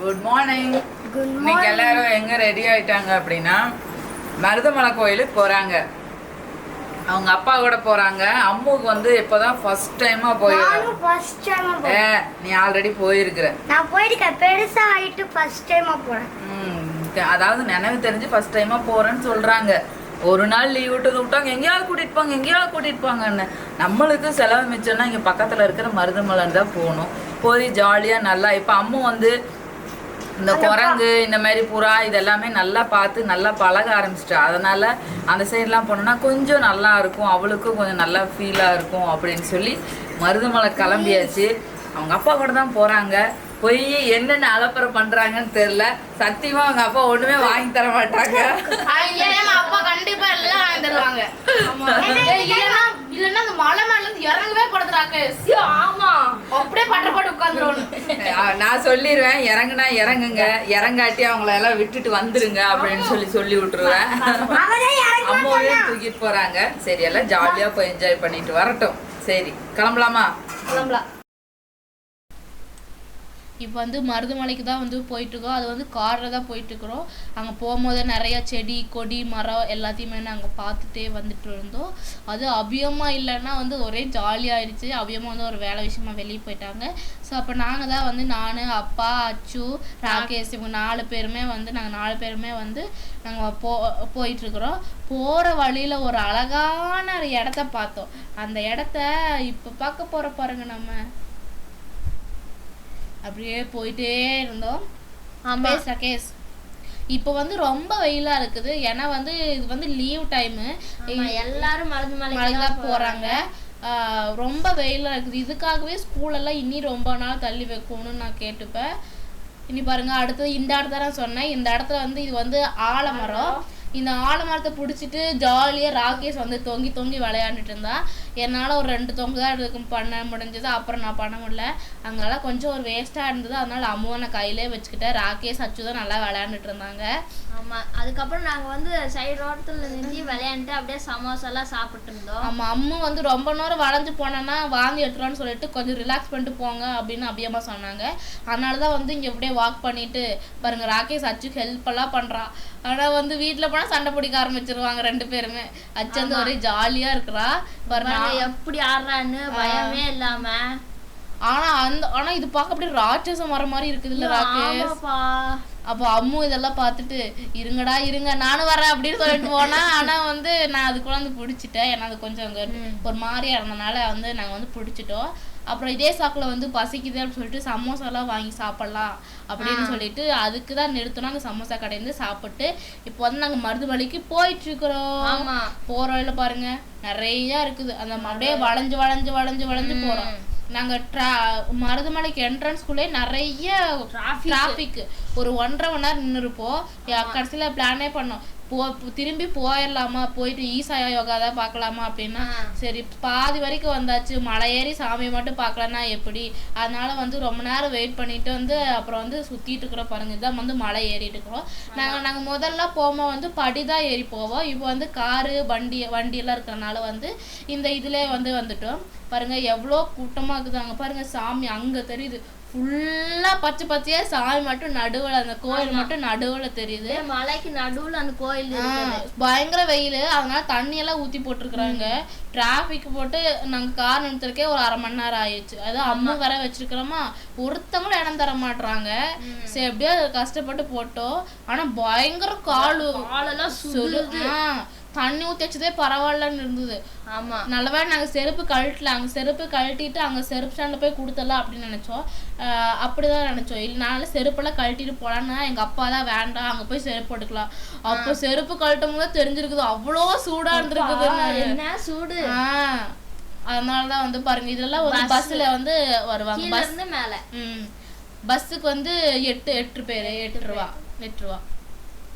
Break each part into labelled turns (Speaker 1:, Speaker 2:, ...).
Speaker 1: Good morning இன்னைக்கு எல்லாரும் எங்க ரெடி ஆயிட்டாங்க அப்படின்னா மருதமலை கோயிலுக்கு போறாங்க. அவங்க அப்பா கூட போறாங்க. அம்முக்கு வந்து இப்பதான் ஃபர்ஸ்ட் டைமா போய்
Speaker 2: நானும் ஃபர்ஸ்ட் டைமா
Speaker 1: ஏ நீ ஆல்ரெடி போயிருக்கிற.
Speaker 2: நான் போயிருக்கேன். பெருசா ஆயிட்டு ஃபர்ஸ்ட் டைமா போறேன்.
Speaker 1: ம், அதாவது நினைவு தெரிஞ்சு ஃபர்ஸ்ட் டைமா போறேன்னு சொல்றாங்க. ஒரு நாள் லீவ் விட்டு விட்டாங்க. எங்கேயாவது கூட்டிட்டு போங்க எங்கேயாவது கூட்டிட்டு போங்கன்னு. நம்மளுக்கு செலவு மிச்சம்னா இங்க பக்கத்துல இருக்கிற மருதமலைன்னு தான் போகணும். போய் ஜாலியா நல்லா இப்ப அம்மு வந்து இந்த குரங்கு இந்த மாதிரி புறா இதெல்லாமே நல்லா பார்த்து நல்லா பழக ஆரம்பிச்சிட்டா. அதனால அந்த சைட்லாம் போனோம்னா கொஞ்சம் நல்லா இருக்கும் அவளுக்கும் கொஞ்சம் நல்லா ஃபீலாக இருக்கும் அப்படின்னு சொல்லி மருதமலை கிளம்பியாச்சு. அவங்க அப்பா கூட தான் போகிறாங்க போய் என்னென்ன அலப்பறை பண்றாங்கன்னு தெரியல. சத்தியமா அவங்க அப்பா ஒண்ணுமே வாங்கி தர மாட்டாங்க.
Speaker 3: அப்பா கண்டிப்பா எல்லாம் வாங்கி தருவாங்க. இல்லைன்னா அந்த மலை மேல இருந்து இறங்கவே படுத்துறாங்க. ஆமா. அப்படியே பட்ட போட்டு உட்காந்துருவோம்
Speaker 1: நான் சொல்லிடுவேன் இறங்குனா இறங்குங்க இறங்காட்டி அவங்கள எல்லாம் விட்டுட்டு வந்துருங்க அப்படின்னு சொல்லி சொல்லி விட்டுருவேன். அம்மாவையும் தூக்கிட்டு போறாங்க. சரி எல்லாம் ஜாலியா போய் என்ஜாய் பண்ணிட்டு வரட்டும். சரி கிளம்பலாமா?
Speaker 3: கிளம்பலாம். இப்போ வந்து மருதமலைக்கு தான் வந்து போயிட்டுருக்கோம். அது வந்து காரில் தான் போயிட்டுருக்குறோம். அங்கே போகும்போது நிறையா செடி கொடி மரம் எல்லாத்தையுமே நாங்கள் பார்த்துட்டே வந்துட்டு இருந்தோம். அது அபியமாக இல்லைன்னா வந்து ஒரே ஜாலியாகிடுச்சு அபியமாக வந்து ஒரு வேலை விஷயமா வெளியே போயிட்டாங்க. ஸோ அப்போ நாங்கள் தான் வந்து நான் அப்பா அச்சு ராகேஷ் இவங்க நாலு பேருமே வந்து நாங்கள் நாலு பேருமே வந்து நாங்கள் போ போயிட்டுருக்குறோம். போகிற வழியில் ஒரு அழகான ஒரு இடத்த பார்த்தோம். அந்த இடத்த இப்போ பார்க்க போகிற பாருங்க நம்ம. அப்படியே போயிட்டே இருந்தோம். பேஸ் ரகேஷ். இப்போ வந்து ரொம்ப வெயிலா இருக்குது. ஏன்னா வந்து இது வந்து லீவ் டைமு.
Speaker 4: எல்லாரும்
Speaker 3: தான் போறாங்க. ரொம்ப வெயிலா இருக்குது. இதுக்காகவே ஸ்கூல் எல்லாம் இனி ரொம்ப நாள் தள்ளி வைக்கணும்னு நான் கேட்டுப்பேன். இனி பாருங்க அடுத்தது இந்த இடத்த நான் சொன்னேன். இந்த இடத்துல வந்து இது வந்து ஆலமரம். இந்த ஆலமரத்தை பிடிச்சிட்டு ஜாலியாக ராகேஷ் வந்து தொங்கி தொங்கி விளையாண்டுட்டு இருந்தா என்னால் ஒரு ரெண்டு தொங்கு தான் எடுக்க பண்ண முடிஞ்சது. அப்புறம் நான் பண்ண முடியல. அங்கெல்லாம் கொஞ்சம் ஒரு வேஸ்ட்டாக இருந்தது. அதனால அம்முவை நான் கையிலே வச்சுக்கிட்டேன். ராகேஷ் அச்சு தான் நல்லா விளையாண்டுட்டு இருந்தாங்க.
Speaker 4: ஆமா. அதுக்கப்புறம் நாங்க வந்து சைடு ரோட்டத்துல நின்று விளையாண்டுட்டு அப்படியே சமோசா எல்லாம் சாப்பிட்டு இருந்தோம்.
Speaker 3: ஆமா. அம்மா வந்து ரொம்ப நேரம் வளைஞ்சு போனேன்னா வாங்கி எடுத்துருவான்னு சொல்லிட்டு கொஞ்சம் ரிலாக்ஸ் பண்ணிட்டு போங்க அப்படின்னு அபியம்மா சொன்னாங்க. அதனால தான் வந்து இங்க அப்படியே வாக் பண்ணிட்டு பாருங்க ராகேஷ் அச்சுக்கு ஹெல்ப் எல்லாம் பண்றா. ஆனா வந்து வீட்ல போனா சண்டை பிடிக்க ஆரம்பிச்சிருவாங்க ரெண்டு பேருமே. அச்சு வந்து ஒரே ஜாலியா இருக்கிறா.
Speaker 4: எப்படி ஆடுறான்னு பயமே இல்லாம.
Speaker 3: ஆனா அந்த ஆனா இது பார்க்க அப்படியே ராட்சச மரம் மாதிரி இருக்குதுல்ல ராகேஷ்.
Speaker 4: ஆமாப்பா.
Speaker 3: அப்போ அம்மு இதெல்லாம் பார்த்துட்டு இருங்கடா இருங்க நானும் வரேன் அப்படின்னு சொல்லிட்டு போனா ஆனா வந்து நான் அதுக்குள்ள வந்து பிடிச்சிட்டேன். ஏன்னா அது கொஞ்சம் ஒரு மாதிரியா இருந்தனால வந்து நாங்க வந்து பிடிச்சிட்டோம். அப்புறம் இதே சாக்குல வந்து பசிக்குது அப்படின்னு சொல்லிட்டு சமோசாலாம் வாங்கி சாப்பிடலாம் அப்படின்னு சொல்லிட்டு அதுக்கு தான் நிறுத்தினோம். அந்த சமோசா கடையிலேருந்து சாப்பிட்டு இப்போ வந்து நாங்க மருதுமலைக்கு போயிட்டு இருக்கிறோம்
Speaker 4: ஆமா.
Speaker 3: போற வழியில பாருங்க நிறைய இருக்குது. அந்த அப்படியே வளைஞ்சு வளைஞ்சு வளைஞ்சு வளைஞ்சு போறோம். நாங்க ட்ரா மருதமலைக்கு என்ட்ரன்ஸ்குள்ளே நிறைய டிராஃபிக் ஒரு ஒன்றரை மணி நேரம் நின்று இருப்போம் கடைசியில பிளானே பண்ணோம். போ திரும்பி போயிடலாமா? போயிட்டு ஈசா யோகா தான் பார்க்கலாமா அப்படின்னா சரி பாதி வரைக்கும் வந்தாச்சு. மலை ஏறி சாமியை மட்டும் பார்க்கலன்னா எப்படி? அதனால வந்து ரொம்ப நேரம் வெயிட் பண்ணிட்டு வந்து அப்புறம் வந்து சுத்திட்டு இருக்கிறோம் பாருங்க. இதான் வந்து மலை ஏறிட்டு இருக்கிறோம். நாங்க நாங்க முதல்ல போகும்போது வந்து படிதான் ஏறி போவோம். இப்போ வந்து காரு வண்டி வண்டி எல்லாம் இருக்கிறனால வந்து இந்த இதுல வந்து வந்துட்டோம். பாருங்க எவ்வளோ கூட்டமா இருக்குது அங்க பாருங்க சாமி அங்க தெரியுது. ஃபுல்லா பச்சை பச்சையா சாமி மட்டும் நடுவுல அந்த கோயில் மட்டும் நடுவுல தெரியுது.
Speaker 4: மலைக்கு நடுவுல அந்த கோயில்
Speaker 3: பயங்கர வெயில். அதனால தண்ணி எல்லாம் ஊத்தி போட்டிருக்கிறாங்க. டிராபிக் போட்டு நாங்க கார் நிறுத்துறதுக்கே ஒரு அரை மணி நேரம் ஆயிடுச்சு. அதான் அம்மா வேற வச்சிருக்கிறோமா? ஒருத்தவங்களும் இடம் தர மாட்றாங்க. சரி எப்படியோ கஷ்டப்பட்டு போட்டோம். ஆனா பயங்கர காலு.
Speaker 4: காலெல்லாம்
Speaker 3: ஆ, தண்ணி ஊத்தி வச்சதே பரவாயில்லன்னு இருந்தது.
Speaker 4: ஆமா.
Speaker 3: நல்லவேளை நாங்க செருப்பு கழட்டல. அங்க செருப்பு கழட்டிட்டு அங்க செருப்பு ஸ்டாண்ட்ல போய் கொடுத்துடலாம் அப்படின்னு நினைச்சோம். ஆஹ் அப்படிதான் நினைச்சோம். இல்லைனால செருப்பெல்லாம் கழட்டிட்டு போலான்னா எங்க அப்பா தான் வேண்டாம். அங்க போய் செருப்பு போட்டுக்கலாம் அப்போ செருப்பு கழட்டும் போது தெரிஞ்சிருக்குது. அவ்வளோ சூடா இருந்திருக்குது
Speaker 4: என்ன? சூடு?
Speaker 3: ஆஹ் அதனாலதான் வந்து பாருங்க இதெல்லாம் ஒரு பஸ்ல வந்து வருவாங்க. பஸ்.
Speaker 4: மேல.
Speaker 3: பஸ்ஸுக்கு வந்து எட்டு எட்டு பேர். எட்டு ரூபா. எட்டு ரூபா.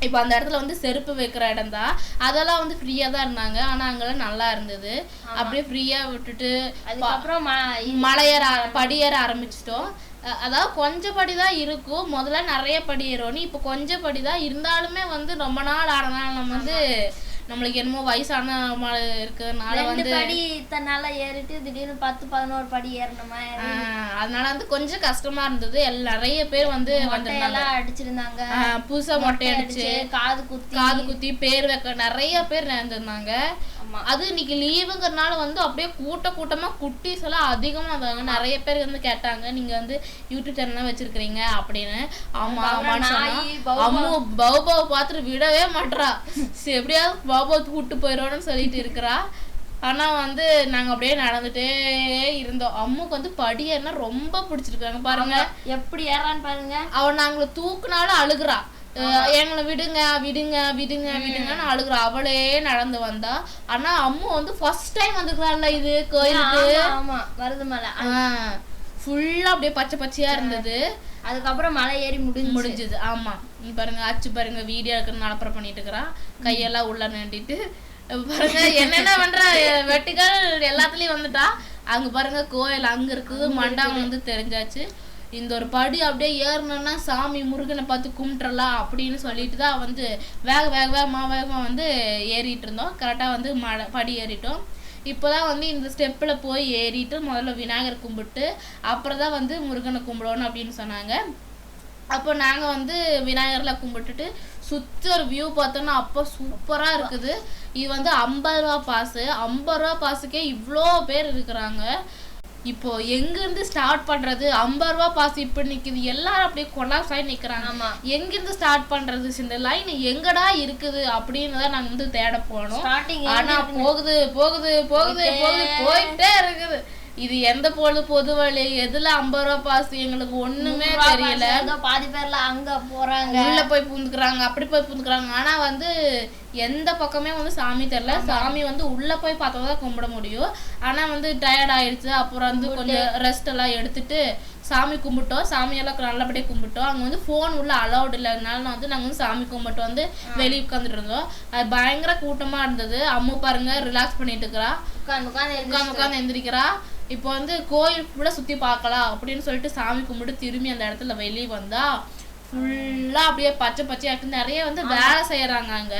Speaker 3: இப்போ அந்த இடத்துல வந்து செருப்பு வைக்கிற இடம் தான் அதெல்லாம் வந்து ஃப்ரீயா தான் இருந்தாங்க. ஆனா அங்கெல்லாம் நல்லா இருந்தது. அப்படியே ஃப்ரீயா விட்டுட்டு
Speaker 4: அதுக்கப்புறம்
Speaker 3: மலையேற படியேற ஆரம்பிச்சிட்டோம். அதாவது கொஞ்சம் படி தான் இருக்கும். முதல்ல நிறைய படி ஏறுவோம். இப்போ கொஞ்சம் படி தான் இருந்தாலுமே வந்து ரொம்ப நாள் ஆனனால நம்ம வந்து நம்மளுக்கு என்னமோ வயசான இருக்கிறதுனால வந்து
Speaker 4: படி நாளா ஏறிட்டு திடீர்னு பத்து பதினோரு படி ஏறணுமா?
Speaker 3: அதனால வந்து கொஞ்சம் கஷ்டமா இருந்தது. நிறைய பேர் வந்து வந்திருந்தாங்க.
Speaker 4: அடிச்சிருந்தாங்க.
Speaker 3: புதுசா மொட்டை அடிச்சு
Speaker 4: காது குத்தி.
Speaker 3: காது குத்தி பேர் வைக்க நிறைய பேர் நிறைஞ்சிருந்தாங்க
Speaker 4: ஆமா.
Speaker 3: அது இன்னைக்கு லீவுங்கிறனால வந்து அப்படியே கூட்ட கூட்டமா குட்டீஸ் எல்லாம் அதிகமா வந்தாங்க. நிறைய பேர் வந்து கேட்டாங்க நீங்க வந்து யூடியூப் சேனல் வச்சிருக்கீங்க அப்படின்னு. ஆமா ஆமான்னு சொன்னா. அம்மு பௌபாவை பார்த்துட்டு விடவே சரி, எப்படியாவது பௌபாவை கூட்டு போயிடுவோம்னு சொல்லிட்டு இருக்கிறா. ஆனா வந்து நாங்க அப்படியே நடந்துட்டே இருந்தோம். அம்முக்கு வந்து படி ரொம்ப பிடிச்சிருக்காங்க பாருங்க.
Speaker 4: எப்படி ஏறான்னு பாருங்க.
Speaker 3: அவன் நாங்களை தூக்குனாலும் அழுகுறா. எங்களை விடுங்க விடுங்க விடுங்க விடுங்கன்னு அழுகுறா. அவளே நடந்து வந்தா. ஆனா அம்மு வந்து ஃபர்ஸ்ட் டைம் வந்துக்கிறாள்ல இது கோயிலுக்கு.
Speaker 4: ஆமா, வருது மலை
Speaker 3: ஃபுல்லா அப்படியே பச்சை பச்சையா இருந்தது.
Speaker 4: அதுக்கப்புறம் மலை ஏறி முடிஞ்சு
Speaker 3: முடிஞ்சது. ஆமா. பாருங்க அச்சு பாருங்க வீடியோ எடுக்கணும் நடப்புற பண்ணிட்டு இருக்கிறான் கையெல்லாம் உள்ள நீட்டிட்டு பாருங்க என்னென்ன பண்ற? வெட்டிகள் எல்லாத்துலயும் வந்துட்டா. அங்க பாருங்க கோயில் அங்க இருக்குது. மண்டாங்க வந்து தெரிஞ்சாச்சு. இந்த ஒரு படி அப்படியே ஏறணும்னா சாமி முருகனை பார்த்து கும்பிட்றலாம் அப்படின்னு சொல்லிட்டு தான் வந்து வேக வேக வேகமாக வேகமாக வந்து ஏறிட்டு இருந்தோம். கரெக்டாக வந்து மலை படி ஏறிட்டோம். இப்போதான் வந்து இந்த ஸ்டெப்பில் போய் ஏறிட்டு முதல்ல விநாயகர் கும்பிட்டு அப்புறம் தான் வந்து முருகனை கும்பிடணும் அப்படின்னு சொன்னாங்க. அப்போ நாங்கள் வந்து விநாயகரில் கும்பிட்டுட்டு சுற்றி ஒரு வியூ பார்த்தோன்னா அப்போ சூப்பராக இருக்குது. இது வந்து ஐம்பது ரூபா பாஸு ஐம்பது ரூபா பாஸுக்கே இவ்வளோ பேர் இருக்கிறாங்க. இப்போ எங்கேருந்து ஸ்டார்ட் பண்ணுறது ஐம்பது ரூபா பாஸ் இப்போ நிற்குது எல்லாரும் அப்படியே கொலாஸ் ஆகி நிற்கிறாங்க
Speaker 4: ஆமா.
Speaker 3: எங்கேருந்து ஸ்டார்ட் பண்ணுறது இந்த லைன் எங்கடா இருக்குது அப்படின்னு தான் நாங்கள் வந்து தேட போனோம். ஆனா போகுது போகுது போகுது போகுது போயிட்டே இருக்குது. இது எந்த பொழுது பொது வழி? எதுல ஐம்பது ரூபா பாஸ் எங்களுக்கு ஒண்ணுமே தெரியல.
Speaker 4: பாதி பேர்ல அங்க போறாங்க.
Speaker 3: உள்ள போய் பூந்துக்கிறாங்க அப்படி போய் பூந்துக்கிறாங்க. ஆனா வந்து எந்த பக்கமே வந்து சாமி தெரியல. சாமி வந்து உள்ள போய் பார்த்தா தான் கும்பிட முடியும். ஆனா வந்து டயர்ட் ஆயிடுச்சு அப்புறம் வந்து கொஞ்சம் ரெஸ்ட் எல்லாம் எடுத்துட்டு சாமி கும்பிட்டோம். சாமியெல்லாம் நல்லபடியாக கும்பிட்டோம். அங்கே வந்து ஃபோன் உள்ள அலௌட் இல்லைனால வந்து நாங்கள் வந்து சாமி கும்பிட்டு வந்து வெளியே உட்காந்துட்டு இருந்தோம். அது பயங்கர கூட்டமா இருந்தது. அம்மு பாருங்க ரிலாக்ஸ் பண்ணிட்டு இருக்கிறா.
Speaker 4: உட்காந்து உட்காந்து
Speaker 3: உட்காந்து உட்காந்து எந்திரிக்கிறா இப்போ வந்து கோயில் கூட சுத்தி பார்க்கலாம் அப்படின்னு சொல்லிட்டு சாமி கும்பிட்டு திரும்பி அந்த இடத்துல வெளியே வந்தா ஃபுல்லா அப்படியே பச்சை பச்சையா இருக்கு. நிறைய வந்து வேலை செய்யறாங்க அங்க.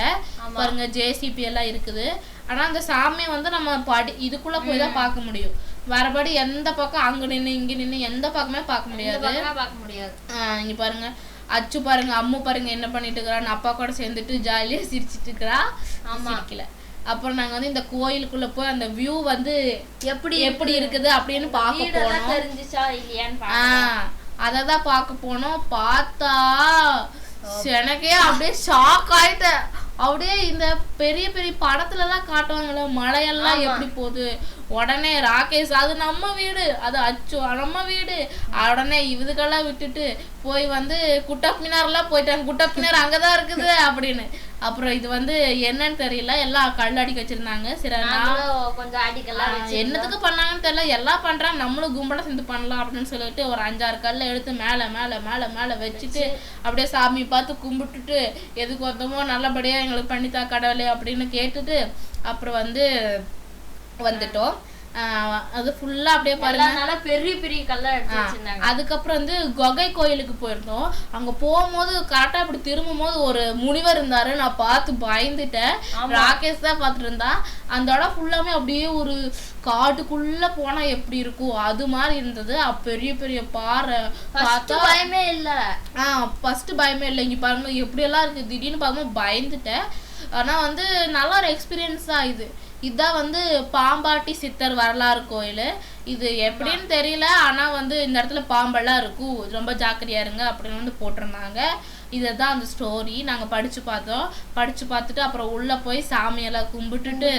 Speaker 3: பாருங்க ஜேசிபி எல்லாம் இருக்குது. ஆனா அந்த சாமியை வந்து நம்ம படி இதுக்குள்ள போய் தான் பார்க்க முடியும். வேறபடி எந்த பக்கம் அங்க நின்னு இங்க நின்னு எந்த பக்கமே பார்க்க முடியாது.
Speaker 4: பார்க்க முடியாது.
Speaker 3: ஆஹ் இங்க பாருங்க. அச்சு பாருங்க அம்மு பாருங்க என்ன பண்ணிட்டு இருக்கிறான்னு அப்பா கூட சேர்ந்துட்டு ஜாலியா சிரிச்சிட்டு இருக்கிறா. சிரிக்கல. அப்புறம் நாங்க வந்து இந்த கோயிலுக்குள்ள போய் அந்த வியூ வந்து
Speaker 4: எப்படி
Speaker 3: எப்படி இருக்குது அப்படின்னு பார்க்க போனோம்.
Speaker 4: தெரிஞ்சுச்சா இல்லையான்னு
Speaker 3: ஆஹ் அததான் பார்க்க போனோம். பார்த்தா எனக்கே அப்படியே ஷாக் ஆயிட்டேன். அப்படியே இந்த பெரிய பெரிய படத்துல எல்லாம் காட்டுவாங்கல்ல மழையெல்லாம் எப்படி போகுது? உடனே ராகேஷ் அது நம்ம வீடு. அது அச்சு நம்ம வீடு. உடனே இதுக்கெல்லாம் விட்டுட்டு போய் வந்து குட்டப்பினார்லாம் போயிட்டாங்க. குட்டப்பினார் அங்கதான் இருக்குது அப்படின்னு. அப்புறம் இது வந்து என்னன்னு தெரியல. எல்லாம் கல் அடிக்க வச்சிருந்தாங்க. சரி
Speaker 4: கொஞ்சம் அடிக்கலாம்
Speaker 3: என்னத்துக்கு பண்ணாங்கன்னு தெரியல. எல்லாம் பண்றாங்க. நம்மளும் கும்பலா சேர்ந்து பண்ணலாம் அப்படின்னு சொல்லிட்டு ஒரு அஞ்சாறு கல்லை எடுத்து மேல மேல மேல மேல வச்சுட்டு அப்படியே சாமி பார்த்து கும்பிட்டுட்டு எதுக்கு வந்தோமோ நல்லபடியா எங்களுக்கு பண்ணித்தா கடவுளே அப்படின்னு கேட்டுட்டு அப்புறம் வந்து வந்துட்டோம். அது ஃபுல்லா அப்படியே பாருங்க.
Speaker 4: நல்லா பெரிய பெரிய கல்லா
Speaker 3: அதுக்கப்புறம் வந்து கொகை கோயிலுக்கு போயிருந்தோம். அங்க போகும்போது கரெக்டா இப்படி திரும்பும் போது ஒரு முனிவர் இருந்தாரு. நான் பார்த்து பயந்துட்டேன். ராகேஷ் தான் பார்த்துட்டு இருந்தா. அந்த இடம் ஃபுல்லாமே அப்படியே ஒரு காட்டுக்குள்ள போனா எப்படி இருக்கும்? அது மாதிரி இருந்தது. பெரிய பெரிய பாறை பார்த்தா
Speaker 4: பயமே இல்ல.
Speaker 3: ஆ ஃபர்ஸ்ட் பயமே இல்லை. இங்க பாருங்க எப்படியெல்லாம் இருக்கு? திடீர்னு பார்க்கும்போது பயந்துட்டேன். ஆனா வந்து நல்ல ஒரு எக்ஸ்பீரியன்ஸ் தான் இது. இதான் வந்து பாம்பாட்டி சித்தர் வரலாறு கோயில். இது எப்படின்னு தெரியல ஆனா வந்து இந்த இடத்துல பாம்பெல்லாம் இருக்கும். ரொம்ப ஜாக்கிரதையா இருங்க அப்படின்னு வந்து போட்டிருந்தாங்க. இதுதான் அந்த ஸ்டோரி நாங்க படிச்சு பார்த்தோம். படிச்சு பார்த்துட்டு அப்புறம் உள்ள போய் சாமியெல்லாம் கும்பிட்டுட்டு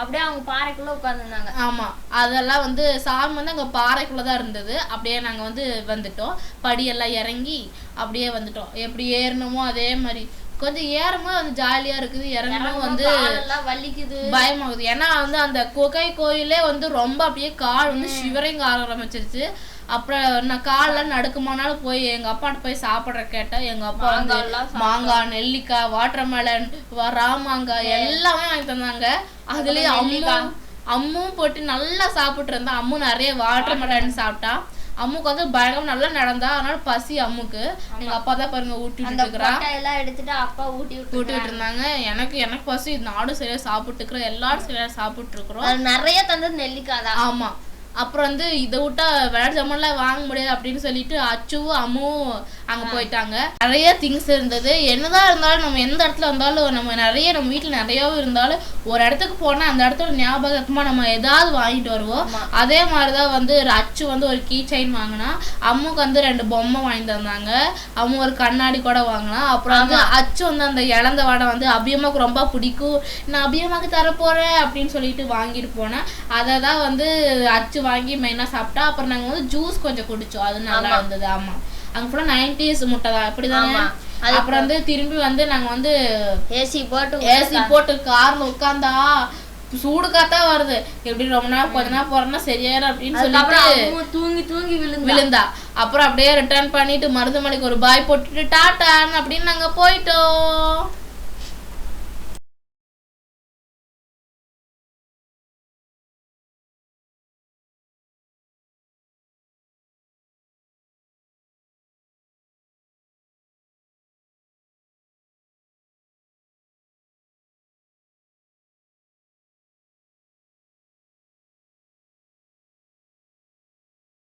Speaker 4: அப்படியே அவங்க பாறைக்குள்ள உட்கார்ந்துருந்தாங்க.
Speaker 3: ஆமா அதெல்லாம் வந்து சாமி வந்து அங்க பாறைக்குள்ள தான் இருந்தது. அப்படியே நாங்க வந்து வந்துட்டோம். படியெல்லாம் இறங்கி அப்படியே வந்துட்டோம். எப்படி ஏறணுமோ அதே மாதிரி. கொஞ்சம் ஏறும்போது அது ஜாலியா இருக்குது. இறங்கணும் வந்து
Speaker 4: வலிக்குது.
Speaker 3: பயமாகுது. ஏன்னா வந்து அந்த குகை கோயிலே வந்து ரொம்ப அப்படியே கால் வந்து சிவரிங்க ஆரம்பிச்சிருச்சு. அப்புறம் நான் காலெல்லாம் நடுக்குமானாலும் போய் எங்க அப்பாட்ட போய் சாப்பிட்ற கேட்டேன் எங்க அப்பா வந்து மாங்காய் நெல்லிக்காய் வாட்டர்மெலன் ராமாங்காய் எல்லாமே வாங்கி தந்தாங்க. அதுலயே அம்மும் அம்மும் போட்டு நல்லா சாப்பிட்டு இருந்தா. அம்மு நிறைய வாட்டர்மெலன் சாப்பிட்டா. அம்முக்கு வந்து பயங்கரம் நல்லா நடந்தா அதனால பசி அம்முக்கு. எங்க அப்பா தான் பாருங்க ஊட்டி இருக்கிறா
Speaker 4: கொட்டையெல்லாம் எடுத்துட்டு அப்பா ஊட்டி விட்டு
Speaker 3: கூட்டிட்டு இருந்தாங்க எனக்கு எனக்கு பசி நாடும் சரியா சாப்பிட்டு இருக்கிறோம் எல்லாரும் சரியா சாப்பிட்டு இருக்கிறோம்
Speaker 4: அது நிறைய தந்தது நெல்லிக்காய் தான்.
Speaker 3: ஆமா. அப்புறம் வந்து இதை விட்டா விளையாட்டு ஜாமான்லாம் வாங்க முடியாது அப்படின்னு சொல்லிட்டு அச்சுவும் அம்முவும் அங்க போயிட்டாங்க. நிறைய திங்ஸ் இருந்தது. என்னதான் இருந்தாலும் நம்ம எந்த இடத்துல இருந்தாலும் நம்ம நிறைய நம்ம வீட்டுல நிறையவும் இருந்தாலும் ஒரு இடத்துக்கு போனா அந்த இடத்துல ஞாபகமா நம்ம ஏதாவது வாங்கிட்டு வருவோம். அதே மாதிரிதான் வந்து ஒரு அச்சு வந்து ஒரு கீ செயின் வாங்கினா அம்முக்கு வந்து ரெண்டு பொம்மை வாங்கிட்டு வந்தாங்க அம்மு ஒரு கண்ணாடி கூட வாங்கினா. அப்புறம் வந்து அச்சு வந்து அந்த இழந்த வடை வந்து அபியமாக்கு ரொம்ப பிடிக்கும். நான் அபியமாக்கு தர போறேன் அப்படின்னு சொல்லிட்டு வாங்கிட்டு போனேன். அதை தான் வந்து அச்சு வாங்கி மெயினா சாப்பிட்டா அப்புறம் நாங்க வந்து ஜூஸ் கொஞ்சம் குடிச்சோம். அது நல்லா இருந்தது. ஆமா. அங்க ஃபுல்லா நைன்டிஸ் முட்டை தான். அப்படிதானே?
Speaker 4: ஆமா.
Speaker 3: அப்புறம் வந்து திரும்பி வந்து நாங்க வந்து
Speaker 4: ஏசி போட்டு
Speaker 3: ஏசி போட்டு கார்ல உட்காந்தா சூடு காத்தா வருது. எப்படி ரொம்ப நேரம் கொஞ்ச நேரம் போறோம்னா சரியாயிரும் அப்படின்னு சொல்லிட்டு
Speaker 4: தூங்கி தூங்கி விழுந்து.
Speaker 3: விழுந்தா. அப்புறம் அப்படியே ரிட்டர்ன் பண்ணிட்டு மருதமலைக்கு ஒரு பாய் போட்டுட்டு டாட்டான்னு அப்படின்னு நாங்க போயிட்டோம்.